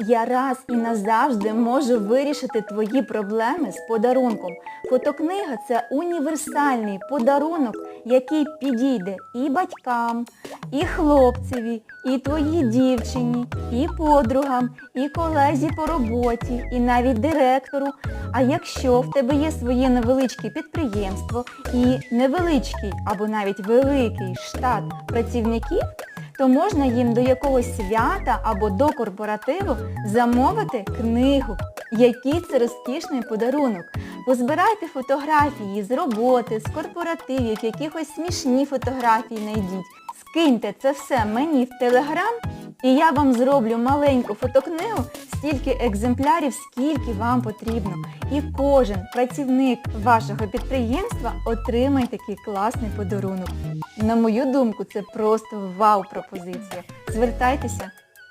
Я раз і назавжди можу вирішити твої проблеми з подарунком. Фотокнига це універсальний подарунок, який підійде і батькам, і хлопцеві, і твоїй дівчині, і подругам, і колезі по роботі, і навіть директору. А якщо в тебе є своє невеличке підприємство і невеличкий або навіть великий штат працівників, то можна їм до якогось свята або до корпоративу замовити книгу. Який це розкішний подарунок. Позбирайте фотографії з роботи, з корпоративів, якихось смішні фотографії знайдіть. Скиньте це все мені в телеграм, і я вам зроблю маленьку фотокнигу, стільки екземплярів, скільки вам потрібно. І кожен працівник вашого підприємства отримає такий класний подарунок. На мою думку, це просто вау-пропозиція. Звертайтеся,